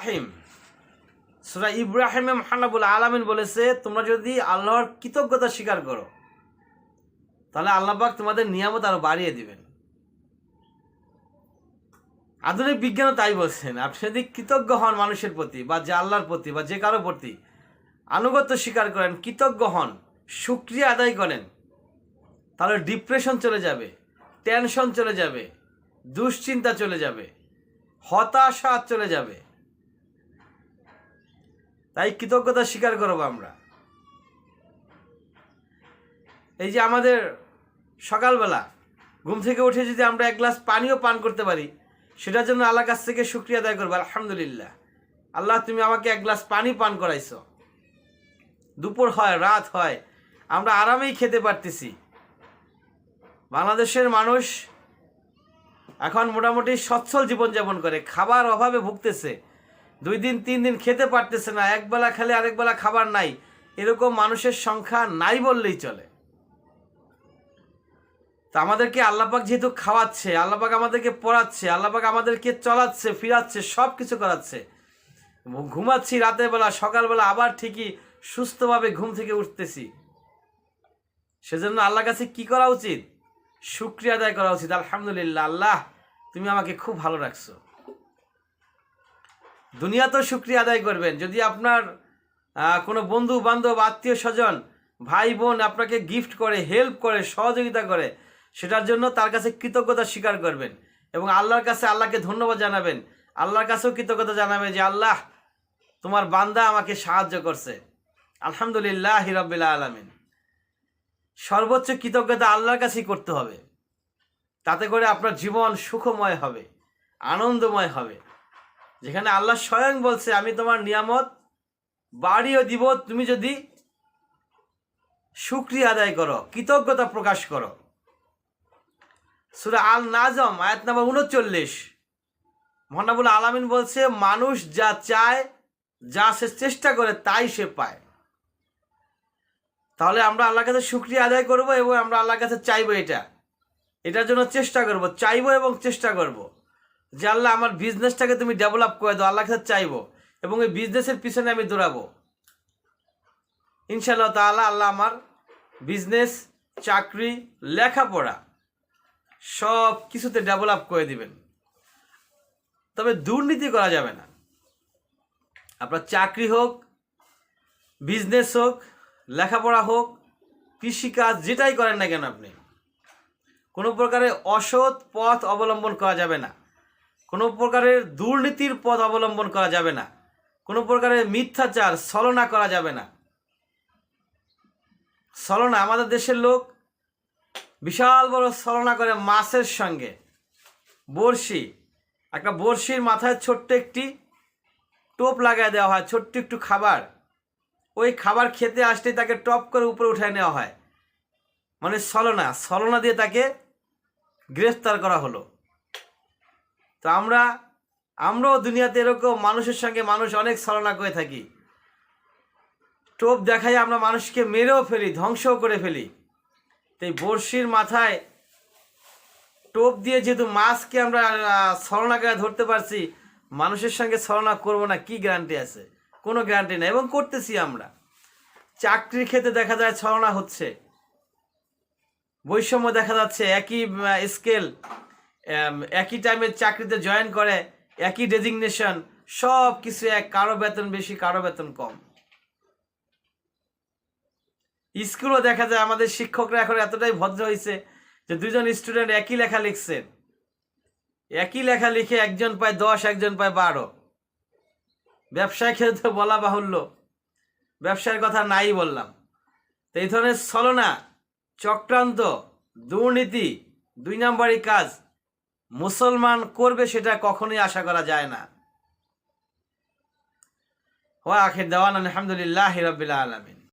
রাহিম সুরা ইব্রাহিমে মহানাবুল আলামিন বলেছে, তোমরা যদি আল্লাহর কৃতজ্ঞতা স্বীকার করো, তাহলে আল্লাহবাক তোমাদের নিয়ামত আরও বাড়িয়ে দিবেন। আধুনিক বিজ্ঞানও তাই বলছেন, আপনি যদি কৃতজ্ঞ হন মানুষের প্রতি বা যে আল্লাহর প্রতি বা যে কারও প্রতি, আনুগত্য স্বীকার করেন, কৃতজ্ঞ হন, সুক্রিয়া আদায় করেন, তাহলে ডিপ্রেশন চলে যাবে, টেনশন চলে যাবে, দুশ্চিন্তা চলে যাবে, হতাশা চলে যাবে তাই কৃতজ্ঞতা স্বীকার করব আমরা। এই যে আমাদের সকালবেলা ঘুম থেকে উঠে যদি আমরা এক গ্লাস পানিও পান করতে পারি, সেটার জন্য আল্লাহ কাছ থেকে শুক্রিয়া আদায় করব, আলহামদুলিল্লাহ। আল্লাহ, তুমি আমাকে এক গ্লাস পানি পান করাইছো। দুপুর হয়, রাত হয়, আমরা আরামেই খেতে পারতেছি। বাংলাদেশের মানুষ এখন মোটামুটি সচ্ছল জীবনযাপন করে, খাবার অভাবে ভুগতেছে। দুই দিন, তিন দিন খেতে পারতেছে না একবেলা খেলে আরেকবেলা খাবার নাই। এরকম মানুষের সংখ্যা নাই বললেই চলে। তো আমাদেরকে আল্লাপাক যেহেতু খাওয়াচ্ছে, আল্লাপাক আমাদেরকে পড়াচ্ছে, আল্লাপাক আমাদেরকে চলাচ্ছে, ফিরাচ্ছে সব কিছু করাচ্ছে, ঘুমাচ্ছি রাতের বেলা, সকালবেলা আবার ঠিকই সুস্থভাবে ঘুম থেকে উঠতেছি। সেজন্য আল্লাহ কাছে কি করা উচিত? শুক্রিয়া আদায় করা উচিত। আলহামদুলিল্লাহ, আল্লাহ, তুমি আমাকে খুব ভালো রাখছো। দুনিয়াতেও শুক্রিয়া আদায় করবেন। যদি আপনার কোনো বন্ধু, বান্ধব, আত্মীয়, স্বজন, ভাই, বোন আপনাকে গিফট করে হেল্প করে, সহযোগিতা করে, সেটার জন্য তার কাছে কৃতজ্ঞতা স্বীকার করবেন এবং আল্লাহর কাছে আল্লাহকে ধন্যবাদ জানাবেন। আল্লাহর কাছেও কৃতজ্ঞতা জানাবেন যে, আল্লাহ, তোমার বান্দা আমাকে সাহায্য করছে। আলহামদুলিল্লাহ হিরবিল্লা আলমিন। সর্বোচ্চ কৃতজ্ঞতা আল্লাহর কাছেই করতে হবে। তাতে করে আপনার জীবন সুখময় হবে, আনন্দময় হবে। যেখানে আল্লাহ স্বয়ং বলছে, আমি তোমার নিয়ামত বাড়িও দিব, তুমি যদি সুক্রিয়া আদায় করো, কৃতজ্ঞতা প্রকাশ করো। সুরা আল নাজম আয়াত নাম্বার উনচল্লিশ। মহানাবুল আলামিন বলছে, মানুষ যা চায়, যা সে চেষ্টা করে, তাই সে পায়। তাহলে আমরা আল্লাহর কাছে শুক্রিয়া আদায় করব এবং আমরা আল্লাহর কাছে চাইব এটা। এটার জন্য চেষ্টা করব, চাইব এবং চেষ্টা করব। যে আল্লাহ আমার বিজনেসটাকে তুমি ডেভেলপ করে দাও, আল্লাহর কাছে চাইব এবং এই বিজনেসের পিছনে আমি দৌড়াবো। ইনশাআল্লাহ তাআলা আল্লাহ আমার বিজনেস চাকরি, লেখাপড়া সব কিছুতে ডেভেলপ করে দিবেন। তবে দুর্নীতি করা যাবে না। আপনার চাকরি হোক বিজনেস হোক, লেখাপড়া হোক, কৃষিকাজ যেটাই করেন না কেন আপনি, কোনো প্রকারে অসৎ পথ অবলম্বন করা যাবে না। কোনো প্রকারের দুর্নীতির পথ অবলম্বন করা যাবে না। কোনো প্রকারের মিথ্যাচার, ছলনা করা যাবে না। ছলনা আমাদের দেশের লোক বিশাল বড় ছলনা করে মাছের সঙ্গে। বড়শি, একটা বড়শির মাথায় ছোট্ট একটি টোপ লাগায় দেওয়া হয়, ছোট্ট একটু খাবার। ওই খাবার খেতে আসতেই তাকে টপ করে উপরে উঠায় নেওয়া হয়। মানে ছলনা ছলনা দিয়ে তাকে গ্রেফতার করা হলো। তো আমরা, আমরাও দুনিয়াতে এরকম মানুষের সঙ্গে মানুষ অনেক ছলনা করে থাকি। টোপ দেখাই আমরা মানুষকে মেরেও ফেলি, ধ্বংসও করে ফেলি। তো এই বড়শির মাথায় টোপ দিয়ে যেহেতু মাছকে আমরা ছলনা করে ধরতে পারছি, মানুষের সঙ্গে ছলনা করব না, কি গ্যারান্টি আছে? কোনো গ্যারান্টি নেই, এবং করতেছি আমরা। চাকরির ক্ষেত্রে দেখা যায় ছলনা হচ্ছে। বৈষম্য দেখা যাচ্ছে, একই স্কেল একই টাইমে চাকরিতে জয়েন করে, একই ডেজিগনেশন সব কিছু এক, কারও বেতন বেশি, কারও বেতন কম। স্কুলও দেখা যায় আমাদের শিক্ষকরা এখন এতটাই ভদ্র হয়েছে যে দুজন স্টুডেন্ট একই লেখা লিখছেন একই লেখা লিখে একজন পায় দশ, একজন পায় বারো। ব্যবসায় ক্ষেত্রে বলা বাহুল্য। ব্যবসার কথা নাই বললাম। তো এই ধরনের ছলনা, চক্রান্ত, দুর্নীতি, দুই নম্বরই কাজ। মুসলমান করবে সেটা কখনোই আশা করা যায় না। ওয়া আখির দেওয়ান আলহামদুলিল্লাহ রবিল আলমিন।